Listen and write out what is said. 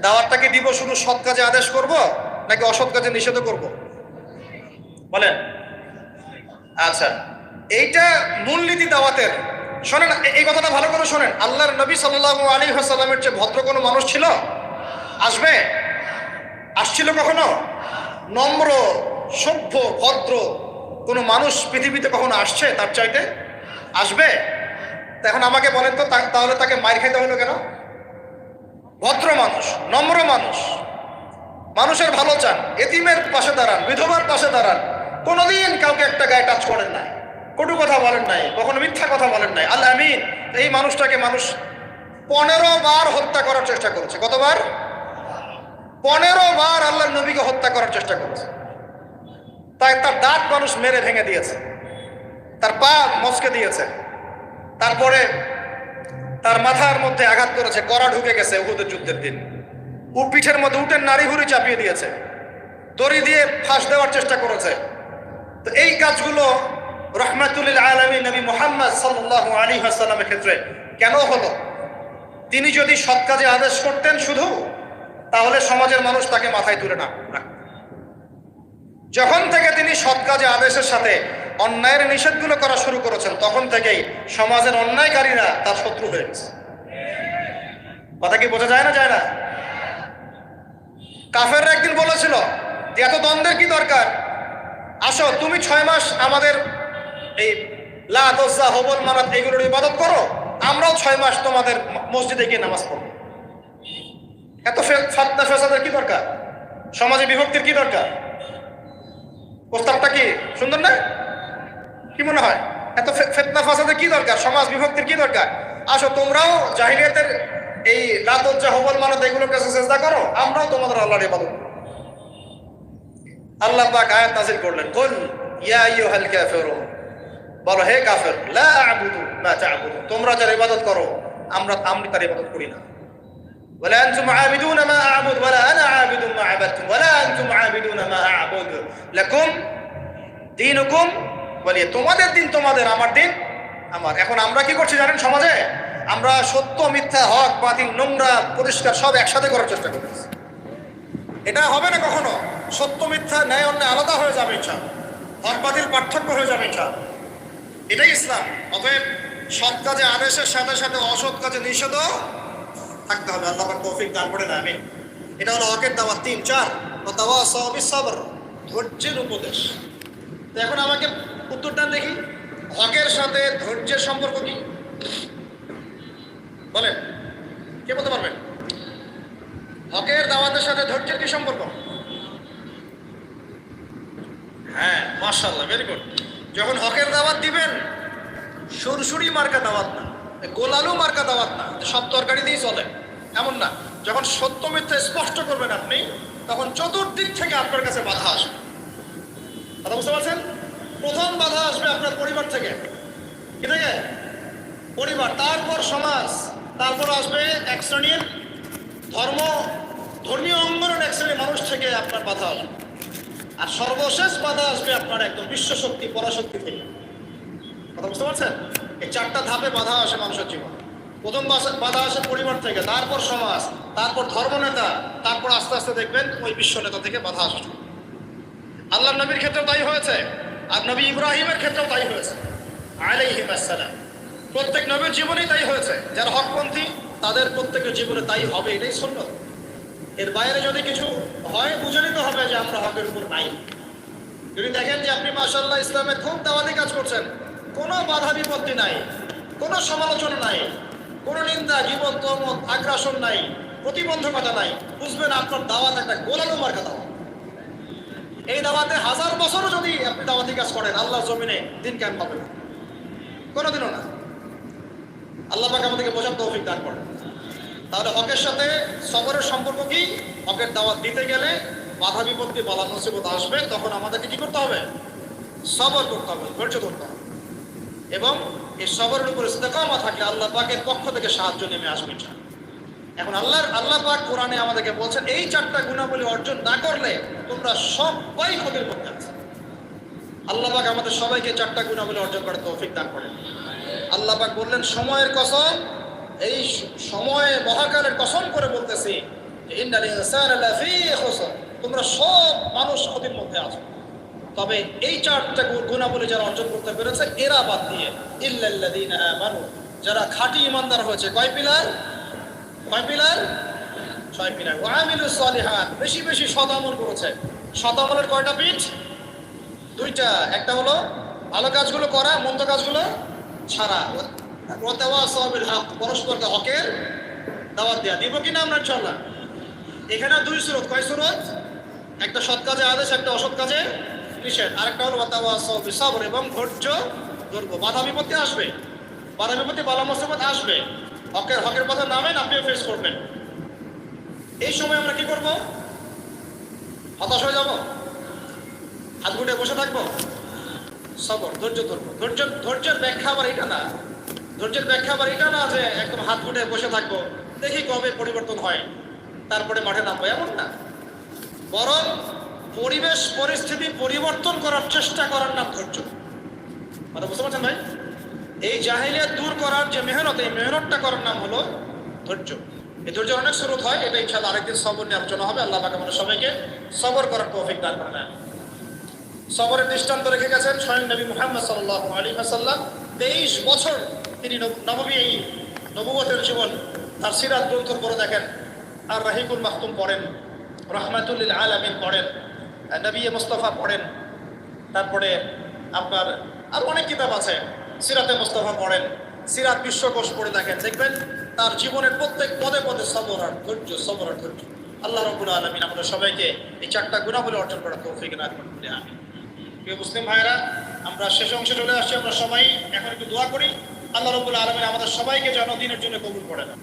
দাওয়াতটাকে দিব শুধু সৎ কাজে আদেশ করব, নাকি অসৎ কাজে নিষেধ করব? বলেন। আচ্ছা এইটা মূলনীতি দাওয়াতের। শোনেন, এই কথাটা ভালো করে শোনেন। আল্লাহর নবী সাল্লাল্লাহু আলী হাসাল্লামের চেয়ে ভদ্র কোনো মানুষ ছিল? আসবে? আসছিল কখনো? নম্র, সভ্য, ভদ্র কোনো মানুষ পৃথিবীতে কখনো আসছে তার চাইতে? আসবে? তা এখন আমাকে বলেন তো তাহলে তাকে মার খাইতে হলো কেন? ভদ্র মানুষ, নম্র মানুষ। মানুষের ভালো চান, এতিমের পাশে দাঁড়ান, বিধবার পাশে দাঁড়ান। কোনোদিন কাউকে একটা গায়ে টাচ করেন নাই। কটু কথা বলেন নাই, কখনো মিথ্যা কথা বলেন নাই। আল্লাহ আমিন, এই মানুষটাকে মানুষ পনেরো বার হত্যা করার চেষ্টা করেছে। কতবার? পনেরো বার আল্লাহ নবীকে হত্যা করার চেষ্টা করেছে। তাই তার দাঁত মানুষ মেরে ভেঙে দিয়েছে। তার পা মচকে দিয়েছে। তারপরে তার মাথার মধ্যে আঘাত করেছে কড়া ঢুকে গেছে উহুদের যুদ্ধের দিন। ও পিঠের মধ্যে উঠে নারী হুড়ি চাপিয়ে দিয়েছে। দড়ি দিয়ে ফাঁস দেওয়ার চেষ্টা করেছে। তো এই কাজগুলো রহমাতুল্লিল আলমী নবী মোহাম্মদ সাল্লাহ আলী হাসালামের ক্ষেত্রে কেন হলো? তিনি যদি সৎ কাজে আদেশ করতেন শুধু, তাহলে সমাজের মানুষ তাকে মাথায় তুলে না। যখন থেকে তিনি সৎ কাজে আদেশের সাথে অন্যায়ের নিষেধগুলো করা শুরু করেছেন, তখন থেকেই সমাজের অন্যায়কারীরা তার শত্রু হয়ে গেছে। কথা কি বোঝা যায় না যায় না? কাফেররা একদিন বলেছিল যে এত দ্বন্দ্বের কি দরকার? আসো, তুমি ছয় মাস আমাদের এই লা দোসা হবল মারাত এগুলোর ইবাদত করো, আমরাও ছয় মাস তোমাদের মসজিদে গিয়ে নামাজ পড়ব। এত ফাতনা ফেসাদের কি দরকার? সমাজে বিভক্তির কি দরকার? প্রস্তাবটা কি সুন্দর না? কি মনে হয় এত ফে- ফেতনা ফাসাদের কি দরকার সমাজ বিভক্তির কি দরকার আসো তোমরাও জাহিলিয়াতের এই লাতজ্জা হবল মানত এগুলোর কাছে চেষ্টা করো আমরাও তোমাদের আল্লাহর ইবাদত করব। আল্লাহ পাক আয়াত নাযিল করলেন কুল ইয়া আইয়ুহাল কাফিরুন বলো হে কাফের লা আ'বুদু মা তা'বুদু তোমরা যার ইবাদত করো আমরা আমি তার ইবাদত করি না ولا أنتم عابدون ما أعبد ولا أنا عابد ما عبدتم ولا أنتم عابدون ما أعبد لكم دينكم বলিয়ে, তোমাদের দিন তোমাদের, আমার দিন আমার। এখন আমরা কি করছি জানেন সমাজে? আমরা সত্য, মিথ্যা, হক, বাতিল, নোংরা, পরিষ্কার সব একসাথে করার চেষ্টা করতেছি। এটা হবে না কখনো? সত্য, মিথ্যা, ন্যায়, অন্যায় আলাদা হয়ে যাবে ইচ্ছা হক, বাতিল পার্থক্য হয়ে যাবে ইচ্ছা এটাই ইসলাম। অতএব সৎ কাজে, আদেশের সাথে সাথে অসৎ কাজে নিষেধও থাকতে হবে। আল্লাহ তৌফিক দান করে না আমি এটা হলো হকের দাওয়াত। তিন, চার দাওয়া সবই সবর, ধৈর্যের উপদেশ। এখন আমাকে উত্তরটা দেখি। হকের সাথে ধৈর্যের সম্পর্ক কি? বলেন, কে বলতে পারবেন হকের দাওয়াতের সাথে ধৈর্যের কি সম্পর্ক? হ্যাঁ মার্শাল্লাহ ভেরি গুড যখন হকের দাওয়াত দিবেন, সুরসুরি মার্কা দাওয়াত না, গোলালু মার্কা দাওয়াত না সব তরকারি দিয়েই চলে, এমন না। যখন সত্য মিথ্যা স্পষ্ট করবেন আপনি, তখন চতুর্দিক থেকে আপনার কাছে বাধা আসবে। কথা বুঝতে পারছেন? প্রথম বাধা আসবে আপনার পরিবার থেকে। কি থেকে? পরিবার, তারপর সমাজ, তারপর আসবে এক শ্রেণির ধর্ম, ধর্মীয় অঙ্গনের এক শ্রেণির মানুষ থেকে আপনার বাধা আসবে। আর সর্বশেষ বাধা আসবে আপনার একদম বিশ্ব শক্তি পরাশক্তি থেকে। কথা বুঝতে পারছেন? এই চারটা ধাপে বাধা আসে মানুষের জীবন। প্রথম বাধা আসে পরিবার থেকে, তারপর সমাজ, তারপর ধর্মনেতা, তারপর আস্তে আস্তে দেখবেন ওই বিশ্ব নেতা থেকে বাধা আসে আল্লাহ নবীর ক্ষেত্রেও তাই হয়েছে। আর নবী ইব্রাহিমের ক্ষেত্রেও তাই হয়েছে। আলাইহিম প্রত্যেক নবীর জীবনেই তাই হয়েছে। যারা হকপন্থী, তাদের প্রত্যেকের জীবনে তাই হবে, এটাই সুন্নত। এর বাইরে যদি কিছু হয়, বুঝে নিতে হবে যে আমরা হকের উপর নাই। যদি দেখেন যে আপনি মাসাল্লাহ ইসলামের খুব দাওয়াতি কাজ করছেন, কোনো বাধা বিপত্তি নাই, কোনো সমালোচনা নাই, কোনো নিন্দা জীবন তমত আগ্রাসন নাই, প্রতিবন্ধকতা নাই, বুঝবেন আপনার দাওয়াত একটা গোলানো মার্কা দাওয়াত। এই দাওয়াতে হাজার বছরও যদি আপনি দাওয়াতি কাজ করেন আল্লাহর জমিনে দিন কেন পাবেন। কোনোদিনও না। আল্লাহ পাক আমাদেরকে বোঝার তৌফিক দান করেন। তাহলে হকের সাথে সবরের সম্পর্ক কি? হকের দাওয়াত দিতে গেলে বাধা বিপত্তি, বালা মুসিবত আসবে, তখন আমাদেরকে কি করতে হবে? সবর করতে হবে, ধৈর্য ধরতে হবে। এবং এই সবরের উপর ইস্তেকামা থাকলে আল্লাহ পাকের পক্ষ থেকে সাহায্য নেমে আসবে। এখন আল্লাহর, আল্লাহ পাক কোরআনে আমাদেরকে বলছেন, এই চারটা গুণাবলী অর্জন না করলে তোমরা সবাই ক্ষতির মধ্যে আছে। আল্লাহ পাক আমাদের সবাইকে চারটা গুণাবলী অর্জন করে তৌফিক দান করেন। আল্লাহ পাক বললেন, সময়ের কসম, এই সময়ে মহাকালের কসম করে বলতেছি তোমরা সব মানুষ ক্ষতির মধ্যে আছো। তবে এই চারটা গুণাবলী যারা অর্জন করতে পেরেছে, এরা বাদ দিয়ে, ইল্লাল্লাযীনা আমানু যারা খাঁটি ইমানদার হয়েছে, কয় পিলার? কয় পিলার? ছয় পিলার। ওয়ামিলুস সালিহাত। বেশি বেশি সৎ আমল করেছে। সৎ আমলের কয়টা পিঠ? দুইটা। একটা হলো ভালো কাজগুলো করা, মন্দ কাজগুলো ছাড়া। ওয়াতাওয়াসাবিল হক, পরস্পরকে হকের দাওয়াত দেয়া। দিব কিনা আমরা ইনশাআল্লাহ? এখানে দুই সুরত। কয় সুরত? একটা সৎ কাজে আদেশ, একটা অসৎ কাজে নিষেধ। আরেকটা হলো ওয়াতাওয়াসাবিল সবর এবং ধৈর্য ধরব। বাধা বিপত্তি আসবে। বাধা বিপত্তি, বালা মুসিবত আসবে। হকের হকের কথা নামেন, আপনিও ফেস করবেন। এই সময় আমরা কি করব? হতাশ হয়ে যাব? হাত গুটে বসে থাকব? সবর, ধৈর্য ধরবো। ধৈর্য, ধৈর্যের ব্যাখ্যা আবার এটা না। ধৈর্যের ব্যাখ্যা আবার এটা না যে একদম হাত গুটে বসে থাকব। দেখি কবে পরিবর্তন হয়। তারপরে মাঠে নামবো, এমন না। বরং পরিবেশ, পরিস্থিতি পরিবর্তন করার চেষ্টা করার নাম ধৈর্য। কথা বুঝতে পারছেন ভাই? এই জাহিলিয়াত দূর করার যে মেহনত, এই মেহনতটা করার নাম হলো ধৈর্য। এই ধৈর্যের অনেক স্রোত হয়, এটা ইনশাআল্লাহ আরেকদিন সবর নিয়ে আলোচনা হবে। আল্লাহ পাক আমাদের সবাইকে সবর করার তৌফিক দান করেন সবরের দৃষ্টান্ত রেখে গেছেন স্বয়ং নবী মুহাম্মদ সাল্লাল্লাহু আলী ওয়াসাল্লাম। তেইশ বছর তিনি নব- নববী এই নবুয়তের জীবন, তার সিরাত গ্রন্থ করে দেখেন। আর রাহিকুল মাহতুম পড়েন রহমাতুল্লিল আলামিন পড়েন নবী মুস্তফা পড়েন। তারপরে আপনার আর অনেক কিতাব আছে। সিরাতে মোস্তফা পড়েন। সিরাত বিশ্বকোষ পড়ে দেখেন দেখবেন, তার জীবনের প্রত্যেক পদে পদে সবর আর ধৈর্য, সবর আর ধৈর্য। আল্লাহ রবুল আলমিন আমাদের সবাইকে এই চারটা গুণাবলী অর্জন করার তৌফিক না করতে আমি প্রিয় মুসলিম ভাইরা আমরা শেষ অংশে চলে আসছি। আমরা সবাই এখন একটু দোয়া করি। আল্লাহ রবুল আলমিন আমাদের সবাইকে জন্মদিনের দিনের জন্য কবুল করে না